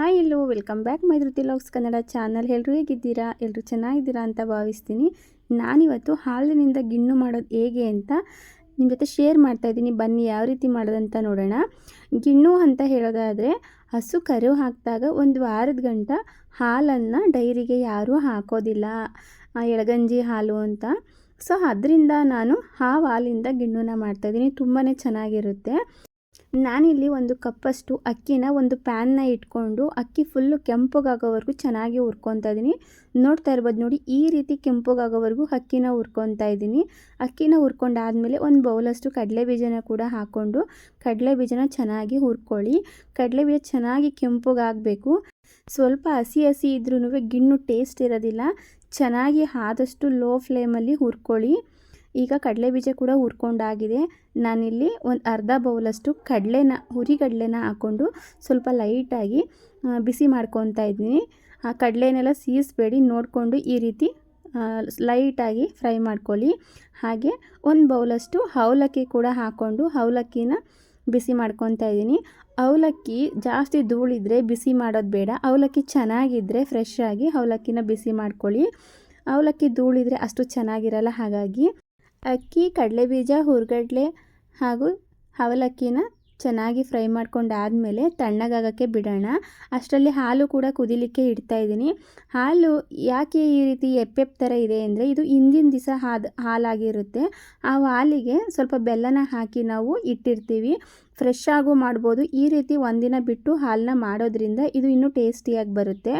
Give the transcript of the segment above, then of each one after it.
Hi hello, welcome back ಮೈದೃತಿ logs Kannada channel. ಎಲ್ಲರೂ ಹೇಗಿದ್ದೀರಾ? ಎಲ್ಲರೂ ಚೆನ್ನಾಗಿದ್ದೀರಾ ಅಂತ ಭಾವಿಸ್ತೀನಿ. ನಾನಿವತ್ತು ಹಾಲಿನಿಂದ ಗಿಣ್ಣು ಮಾಡೋದು ಹೇಗೆ ಅಂತ ನಿಮ್ಮ ಜೊತೆ ಶೇರ್ ಮಾಡ್ತಾ ಇದ್ದೀನಿ. ಬನ್ನಿ, ಯಾವ ರೀತಿ ಮಾಡೋದಂತ ನೋಡೋಣ. ಗಿಣ್ಣು ಅಂತ ಹೇಳೋದಾದರೆ, ಹಸು ಕರು ಹಾಕಿದಾಗ ಒಂದು ವಾರದ ಗಂಟ ಹಾಲನ್ನು ಡೈರಿಗೆ ಯಾರೂ ಹಾಕೋದಿಲ್ಲ. ಎಳಗಂಜಿ ಹಾಲು ಅಂತ. ಸೊ, ಅದರಿಂದ ನಾನು ಆ ಹಾಲಿಂದ ಗಿಣ್ಣುನ ಮಾಡ್ತಾಯಿದ್ದೀನಿ ತುಂಬಾ ಚೆನ್ನಾಗಿರುತ್ತೆ. ನಾನಿಲ್ಲಿ ಒಂದು ಕಪ್ಪಷ್ಟು ಅಕ್ಕಿನ ಒಂದು ಪ್ಯಾನ್ನ ಇಟ್ಕೊಂಡು ಅಕ್ಕಿ ಫುಲ್ಲು ಕೆಂಪಗಾಗೋವರೆಗೂ ಚೆನ್ನಾಗಿ ಹುರ್ಕೊತಾ ಇದ್ದೀನಿ ನೋಡ್ತಾ ಇರ್ಬೋದು ನೋಡಿ, ಈ ರೀತಿ ಕೆಂಪಗಾಗೋವರೆಗೂ ಅಕ್ಕಿನ ಹುರ್ಕೊತಾ ಇದ್ದೀನಿ ಅಕ್ಕಿನ ಹುರ್ಕೊಂಡಾದಮೇಲೆ ಒಂದು ಬೌಲಷ್ಟು ಕಡಲೆ ಬೀಜನ ಕೂಡ ಹಾಕ್ಕೊಂಡು ಕಡಲೆ ಬೀಜನ ಚೆನ್ನಾಗಿ ಹುರ್ಕೊಳ್ಳಿ. ಕಡಲೆ ಬೀಜ ಚೆನ್ನಾಗಿ ಕೆಂಪಗಾಗಬೇಕು. ಸ್ವಲ್ಪ ಹಸಿ ಹಸಿ ಇದ್ರೂ ಗಿಣ್ಣು ಟೇಸ್ಟ್ ಇರೋದಿಲ್ಲ. ಚೆನ್ನಾಗಿ ಆದಷ್ಟು ಲೋ ಫ್ಲೇಮಲ್ಲಿ ಹುರ್ಕೊಳ್ಳಿ. ಈಗ ಕಡಲೆ ಬೀಜ ಕೂಡ ಹುರ್ಕೊಂಡಾಗಿದೆ. ನಾನಿಲ್ಲಿ ಒಂದು ಅರ್ಧ ಬೌಲಷ್ಟು ಕಡಲೆನ ಹುರಿ ಕಡಲೆನ ಹಾಕ್ಕೊಂಡು ಸ್ವಲ್ಪ ಲೈಟಾಗಿ ಬಿಸಿ ಮಾಡ್ಕೊತಾ ಇದ್ದೀನಿ. ಆ ಕಡಲೆನೆಲ್ಲ ಸೀಸ್ಬೇಡಿ, ನೋಡಿಕೊಂಡು ಈ ರೀತಿ ಲೈಟಾಗಿ ಫ್ರೈ ಮಾಡ್ಕೊಳ್ಳಿ. ಹಾಗೆ ಒಂದು ಬೌಲಷ್ಟು ಅವಲಕ್ಕಿ ಕೂಡ ಹಾಕ್ಕೊಂಡು ಅವಲಕ್ಕಿನ ಬಿಸಿ ಮಾಡ್ಕೊತಾ ಇದ್ದೀನಿ. ಅವಲಕ್ಕಿ ಜಾಸ್ತಿ ಧೂಳಿದ್ರೆ ಬಿಸಿ ಮಾಡೋದು ಬೇಡ. ಅವಲಕ್ಕಿ ಚೆನ್ನಾಗಿದ್ದರೆ ಫ್ರೆಶ್ ಆಗಿ ಅವಲಕ್ಕಿನ ಬಿಸಿ ಮಾಡ್ಕೊಳ್ಳಿ. ಅವಲಕ್ಕಿ ಧೂಳಿದ್ರೆ ಅಷ್ಟು ಚೆನ್ನಾಗಿರಲ್ಲ ಹಾಗಾಗಿ. ಅಕ್ಕಿ ಕಡಲೆ ಬೀಜ ಹುರ್ಗಡ್ಲೆ ಹಾಗೂ ಅವಲಕ್ಕಿನ ಚೆನ್ನಾಗಿ ಫ್ರೈ ಮಾಡ್ಕೊಂಡಾದಮೇಲೆ ತಣ್ಣಗಾಗೋಕ್ಕೆ ಬಿಡೋಣ. ಅಷ್ಟರಲ್ಲಿ ಹಾಲು ಕೂಡ ಕುದಿಲಿಕ್ಕೆ ಇಡ್ತಾ ಇದ್ದೀನಿ. ಹಾಲು ಯಾಕೆ ಈ ರೀತಿ ಎಪ್ಪೆಪ್ ಥರ ಇದೆ ಅಂದರೆ ಇದು ಹಿಂದಿನ ದಿವಸ ಹಾದ ಹಾಲಾಗಿರುತ್ತೆ. ಆ ಹಾಲಿಗೆ ಸ್ವಲ್ಪ ಬೆಲ್ಲನ ಹಾಕಿ ನಾವು ಇಟ್ಟಿರ್ತೀವಿ. ಫ್ರೆಶ್ ಆಗು ಮಾಡ್ಬೋದು. ಈ ರೀತಿ ಒಂದಿನ ಬಿಟ್ಟು ಹಾಲನ್ನ ಮಾಡೋದ್ರಿಂದ ಇದು ಇನ್ನೂ ಟೇಸ್ಟಿಯಾಗಿ ಬರುತ್ತೆ.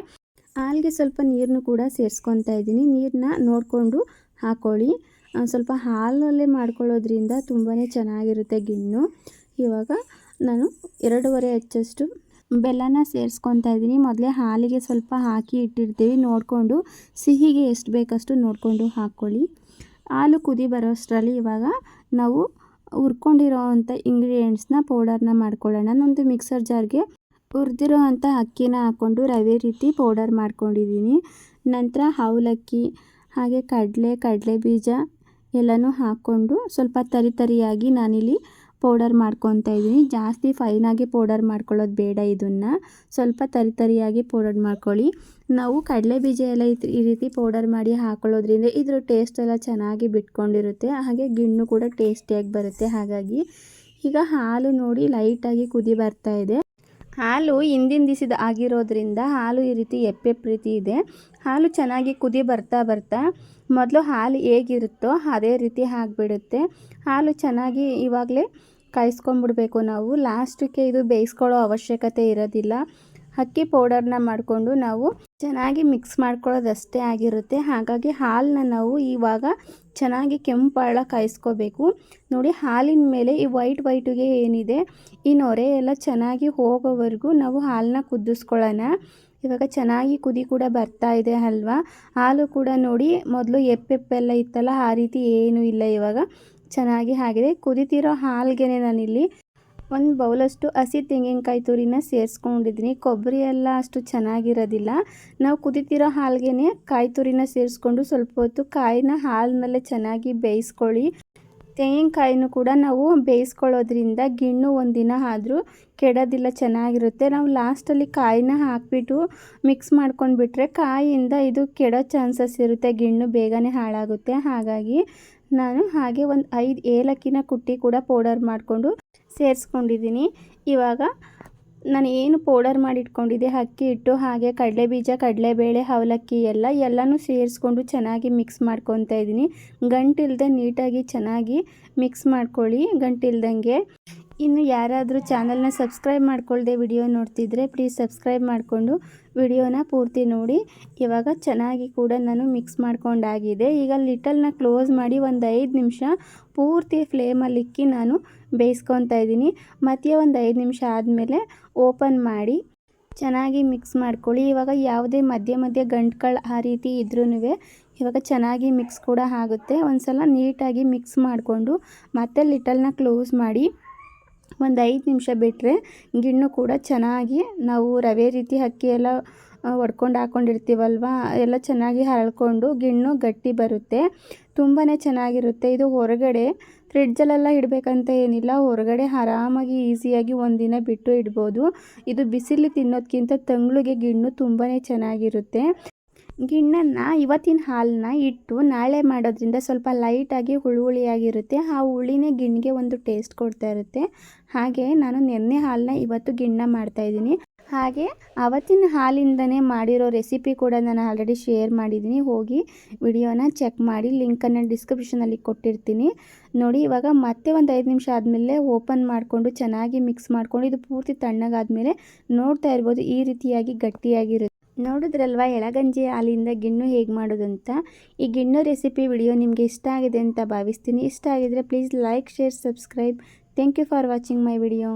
ಹಾಲಿಗೆ ಸ್ವಲ್ಪ ನೀರನ್ನು ಕೂಡ ಸೇರಿಸ್ಕೊತಾ ಇದ್ದೀನಿ. ನೀರನ್ನ ನೋಡಿಕೊಂಡು ಹಾಕ್ಕೊಳ್ಳಿ ಆ, ಸ್ವಲ್ಪ ಹಾಲಲ್ಲೇ ಮಾಡ್ಕೊಳ್ಳೋದ್ರಿಂದ ತುಂಬಾ ಚೆನ್ನಾಗಿರುತ್ತೆ ಗಿಣ್ಣು. ಇವಾಗ ನಾನು ಎರಡೂವರೆ ಹೆಚ್ಚಷ್ಟು ಬೆಲ್ಲನ ಸೇರಿಸ್ಕೊತಾ ಇದ್ದೀನಿ. ಮೊದಲೇ ಹಾಲಿಗೆ ಸ್ವಲ್ಪ ಹಾಕಿ ಇಟ್ಟಿರ್ತೀವಿ. ನೋಡಿಕೊಂಡು ಸಿಹಿಗೆ ಎಷ್ಟು ಬೇಕಷ್ಟು ನೋಡಿಕೊಂಡು ಹಾಕ್ಕೊಳ್ಳಿ. ಹಾಲು ಕುದಿ ಬರೋಷ್ಟರಲ್ಲಿ ಇವಾಗ ನಾವು ಹುರ್ಕೊಂಡಿರೋ ಅಂಥ ಇಂಗ್ರೀಡಿಯೆಂಟ್ಸ್ನ ಪೌಡರ್ನ ಮಾಡ್ಕೊಳ್ಳೋಣ. ನಾನೊಂದು ಮಿಕ್ಸರ್ ಜಾರ್ಗೆ ಹುರಿದಿರೋ ಅಂಥ ಅಕ್ಕಿನ ಹಾಕ್ಕೊಂಡು ರವೆ ರೀತಿ ಪೌಡರ್ ಮಾಡ್ಕೊಂಡಿದ್ದೀನಿ. ನಂತರ ಅವಲಕ್ಕಿ ಹಾಗೆ ಕಡಲೆ ಕಡಲೆ ಬೀಜ ಎಲ್ಲನೂ ಹಾಕ್ಕೊಂಡು ಸ್ವಲ್ಪ ತರಿ ತರಿಯಾಗಿ ನಾನಿಲ್ಲಿ ಪೌಡರ್ ಮಾಡ್ಕೊತಾ ಇದ್ದೀನಿ. ಜಾಸ್ತಿ ಫೈನಾಗಿ ಪೌಡರ್ ಮಾಡ್ಕೊಳ್ಳೋದು ಬೇಡ ಇದನ್ನು. ಸ್ವಲ್ಪ ತರಿ ತರಿಯಾಗಿ ಪೌಡರ್ ಮಾಡ್ಕೊಳ್ಳಿ. ನಾವು ಕಡಲೆ ಬೀಜ ಎಲ್ಲ ಈ ರೀತಿ ಪೌಡರ್ ಮಾಡಿ ಹಾಕೊಳ್ಳೋದ್ರಿಂದ ಇದ್ರ ಟೇಸ್ಟ್ ಎಲ್ಲ ಚೆನ್ನಾಗಿ ಬಿಟ್ಕೊಂಡಿರುತ್ತೆ. ಹಾಗೆ ಗಿಣ್ಣು ಕೂಡ ಟೇಸ್ಟಿಯಾಗಿ ಬರುತ್ತೆ. ಹಾಗಾಗಿ ಈಗ ಹಾಲು ನೋಡಿ ಲೈಟಾಗಿ ಕುದಿ ಬರ್ತಾ ಇದೆ. ಹಾಲು ಹಿಂದಿನ ದಿಸಿದ ಆಗಿರೋದ್ರಿಂದ ಹಾಲು ಈ ರೀತಿ ಎಪ್ಪೆಪ್ಪ ರೀತಿ ಇದೆ. ಹಾಲು ಚೆನ್ನಾಗಿ ಕುದಿ ಬರ್ತಾ ಬರ್ತಾ ಮೊದಲು ಹಾಲು ಹೇಗಿರುತ್ತೋ ಅದೇ ರೀತಿ ಆಗಿಬಿಡುತ್ತೆ. ಹಾಲು ಚೆನ್ನಾಗಿ ಇವಾಗಲೇ ಕಾಯಿಸ್ಕೊಂಡ್ಬಿಡ್ಬೇಕು ನಾವು. ಲಾಸ್ಟಿಗೆ ಇದು ಬೇಯಿಸ್ಕೊಳ್ಳೋ ಅವಶ್ಯಕತೆ ಇರೋದಿಲ್ಲ. ಅಕ್ಕಿ ಪೌಡರ್ನ ಮಾಡಿಕೊಂಡು ನಾವು ಚೆನ್ನಾಗಿ ಮಿಕ್ಸ್ ಮಾಡ್ಕೊಳ್ಳೋದಷ್ಟೇ ಆಗಿರುತ್ತೆ. ಹಾಗಾಗಿ ಹಾಲನ್ನ ನಾವು ಇವಾಗ ಚೆನ್ನಾಗಿ ಕೆಂಪಾಳ ಕಾಯಿಸ್ಕೋಬೇಕು. ನೋಡಿ ಹಾಲಿನ ಮೇಲೆ ಈ ವೈಟ್ ವೈಟಿಗೆ ಏನಿದೆ, ಈ ನೊರೆ ಎಲ್ಲ ಚೆನ್ನಾಗಿ ಹೋಗೋವರೆಗೂ ನಾವು ಹಾಲನ್ನ ಕುದಿಸ್ಕೊಳ್ಳೋಣ. ಇವಾಗ ಚೆನ್ನಾಗಿ ಕುದಿ ಕೂಡ ಬರ್ತಾ ಇದೆ ಅಲ್ವಾ? ಹಾಲು ಕೂಡ ನೋಡಿ ಮೊದಲು ಎಪ್ಪೆಪ್ಪೆಲ್ಲ ಇತ್ತಲ್ಲ, ಆ ರೀತಿ ಏನೂ ಇಲ್ಲ ಇವಾಗ. ಚೆನ್ನಾಗಿ ಆಗಿದೆ. ಕುದಿತಿರೋ ಹಾಲ್ಗೆ ನಾನಿಲ್ಲಿ ಒಂದು ಬೌಲಷ್ಟು ಹಸಿ ತೆಂಗಿನಕಾಯಿ ತುರಿನ ಸೇರಿಸ್ಕೊಂಡಿದ್ದೀನಿ. ಕೊಬ್ಬರಿ ಎಲ್ಲ ಅಷ್ಟು ಚೆನ್ನಾಗಿರೋದಿಲ್ಲ. ನಾವು ಕುದಿತಿರೋ ಹಾಲ್ಗೆ ಕಾಯಿ ತುರಿನ ಸೇರಿಸ್ಕೊಂಡು ಸ್ವಲ್ಪ ಹೊತ್ತು ಕಾಯಿನ ಹಾಲಿನಲ್ಲೇ ಚೆನ್ನಾಗಿ ಬೇಯಿಸ್ಕೊಳ್ಳಿ. ತೆಂಗಿನಕಾಯಿನೂ ಕೂಡ ನಾವು ಬೇಯಿಸ್ಕೊಳ್ಳೋದ್ರಿಂದ ಗಿಣ್ಣು ಒಂದಿನ ಆದರೂ ಕೆಡೋದಿಲ್ಲ, ಚೆನ್ನಾಗಿರುತ್ತೆ. ನಾವು ಲಾಸ್ಟಲ್ಲಿ ಕಾಯಿನ ಹಾಕಿಬಿಟ್ಟು ಮಿಕ್ಸ್ ಮಾಡ್ಕೊಂಡ್ಬಿಟ್ರೆ ಕಾಯಿಯಿಂದ ಇದು ಕೆಡೋ ಚಾನ್ಸಸ್ ಇರುತ್ತೆ, ಗಿಣ್ಣು ಬೇಗನೆ ಹಾಳಾಗುತ್ತೆ. ಹಾಗಾಗಿ ನಾನು ಹಾಗೆ ಒಂದು ಐದು ಏಲಕ್ಕಿನ ಕುಟ್ಟಿ ಕೂಡ ಪೌಡರ್ ಮಾಡಿಕೊಂಡು ಸೇರಿಸ್ಕೊಂಡಿದ್ದೀನಿ. ಇವಾಗ ನಾನು ಏನು ಪೌಡರ್ ಮಾಡಿಟ್ಕೊಂಡಿದ್ದೆ, ಅಕ್ಕಿ ಹಿಟ್ಟು ಹಾಗೆ ಕಡಲೆ ಕಡಲೆಬೀಜ ಕಡಲೆಬೇಳೆ, ಅವಲಕ್ಕಿ ಎಲ್ಲ, ಎಲ್ಲನೂ ಸೇರಿಸ್ಕೊಂಡು ಚೆನ್ನಾಗಿ ಮಿಕ್ಸ್ ಮಾಡ್ಕೊತಾ ಇದ್ದೀನಿ. ಗಂಟಿಲ್ದೆ ನೀಟಾಗಿ ಚೆನ್ನಾಗಿ ಮಿಕ್ಸ್ ಮಾಡ್ಕೊಳ್ಳಿ, ಗಂಟಿಲ್ದಂಗೆ. ಇನ್ನು ಯಾರಾದರೂ ಚಾನಲ್ನ ಸಬ್ಸ್ಕ್ರೈಬ್ ಮಾಡ್ಕೊಳ್ಳದೆ ವಿಡಿಯೋ ನೋಡ್ತಿದ್ರೆ ಪ್ಲೀಸ್ ಸಬ್ಸ್ಕ್ರೈಬ್ ಮಾಡಿಕೊಂಡು ವಿಡಿಯೋನ ಪೂರ್ತಿ ನೋಡಿ. ಇವಾಗ ಚೆನ್ನಾಗಿ ಕೂಡ ನಾನು ಮಿಕ್ಸ್ ಮಾಡ್ಕೊಂಡಾಗಿದೆ. ಈಗ ಲಿಟಲ್ನ ಕ್ಲೋಸ್ ಮಾಡಿ ಒಂದು ಐದು ನಿಮಿಷ ಪೂರ್ತಿ ಫ್ಲೇಮಲ್ಲಿ ಇಕ್ಕಿ ನಾನು ಬೇಯಿಸ್ಕೊತಾ ಇದ್ದೀನಿ. ಮತ್ತೆ ಒಂದು ಐದು ನಿಮಿಷ ಆದಮೇಲೆ ಓಪನ್ ಮಾಡಿ ಚೆನ್ನಾಗಿ ಮಿಕ್ಸ್ ಮಾಡ್ಕೊಳ್ಳಿ. ಇವಾಗ ಯಾವುದೇ ಮಧ್ಯ ಮಧ್ಯೆ ಗಂಟುಗಳು ಆ ರೀತಿ ಇದ್ರೂ ಇವಾಗ ಚೆನ್ನಾಗಿ ಮಿಕ್ಸ್ ಕೂಡ ಆಗುತ್ತೆ. ಒಂದು ಸಲ ನೀಟಾಗಿ ಮಿಕ್ಸ್ ಮಾಡಿಕೊಂಡು ಮತ್ತೆ ಲಿಟಲ್ನ ಕ್ಲೋಸ್ ಮಾಡಿ. ಒಂದು ಐದು ನಿಮಿಷ ಬಿಟ್ಟರೆ ಗಿಣ್ಣು ಕೂಡ ಚೆನ್ನಾಗಿ ನಾವು ರವೆ ರೀತಿ ಅಕ್ಕಿ ಎಲ್ಲ ಒಡ್ಕೊಂಡು ಹಾಕ್ಕೊಂಡಿರ್ತೀವಲ್ವ ಎಲ್ಲ ಚೆನ್ನಾಗಿ ಹರಳ್ಕೊಂಡು ಗಿಣ್ಣು ಗಟ್ಟಿ ಬರುತ್ತೆ. ತುಂಬಾ ಚೆನ್ನಾಗಿರುತ್ತೆ. ಇದು ಹೊರಗಡೆ ಫ್ರಿಡ್ಜಲ್ಲೆಲ್ಲ ಇಡಬೇಕಂತ ಏನಿಲ್ಲ. ಹೊರಗಡೆ ಆರಾಮಾಗಿ ಈಸಿಯಾಗಿ ಒಂದಿನ ಬಿಟ್ಟು ಇಡ್ಬೋದು. ಇದು ಬಿಸಿಲು ತಿನ್ನೋದಕ್ಕಿಂತ ತಂಗ್ಳಿಗೆ ಗಿಣ್ಣು ತುಂಬಾ ಚೆನ್ನಾಗಿರುತ್ತೆ. ಗಿಣ್ಣನ್ನು ಇವತ್ತಿನ ಹಾಲನ್ನ ಇಟ್ಟು ನಾಳೆ ಮಾಡೋದ್ರಿಂದ ಸ್ವಲ್ಪ ಲೈಟಾಗಿ ಹುಳಿ ಹುಳಿಯಾಗಿರುತ್ತೆ ಆ ಹುಳಿನೇ ಗಿಣ್ಣಿಗೆ ಒಂದು ಟೇಸ್ಟ್ ಕೊಡ್ತಾ ಇರುತ್ತೆ. ಹಾಗೆ ನಾನು ನೆನ್ನೆ ಹಾಲನ್ನ ಇವತ್ತು ಗಿಣ್ಣ ಮಾಡ್ತಾಯಿದ್ದೀನಿ ಹಾಗೆ ಅವತ್ತಿನ ಹಾಲಿಂದನೇ ಮಾಡಿರೋ ರೆಸಿಪಿ ಕೂಡ ನಾನು ಆಲ್ರೆಡಿ ಶೇರ್ ಮಾಡಿದ್ದೀನಿ. ಹೋಗಿ ವಿಡಿಯೋನ ಚೆಕ್ ಮಾಡಿ ಲಿಂಕನ್ನು ಡಿಸ್ಕ್ರಿಪ್ಷನಲ್ಲಿ ಕೊಟ್ಟಿರ್ತೀನಿ. ನೋಡಿ, ಇವಾಗ ಮತ್ತೆ ಒಂದು ಐದು ನಿಮಿಷ ಆದಮೇಲೆ ಓಪನ್ ಮಾಡಿಕೊಂಡು ಚೆನ್ನಾಗಿ ಮಿಕ್ಸ್ ಮಾಡ್ಕೊಂಡು ಇದು ಪೂರ್ತಿ ತಣ್ಣಗಾದ್ಮೇಲೆ ನೋಡ್ತಾ ಇರ್ಬೋದು. ಈ ರೀತಿಯಾಗಿ ಗಟ್ಟಿಯಾಗಿರುತ್ತೆ. ನೋಡಿದ್ರಲ್ವ? ಎಳಗಂಜಿ ಹಾಲಿಂದ ಗಿಣ್ಣು ಹೇಗೆ ಮಾಡೋದಂತ? ಈ ಗಿಣ್ಣು ರೆಸಿಪಿ ವಿಡಿಯೋ ನಿಮಗೆ ಇಷ್ಟ ಆಗಿದೆ ಅಂತ ಭಾವಿಸ್ತೀನಿ. ಇಷ್ಟ ಆಗಿದರೆ please like, share, subscribe. Thank you for watching my video.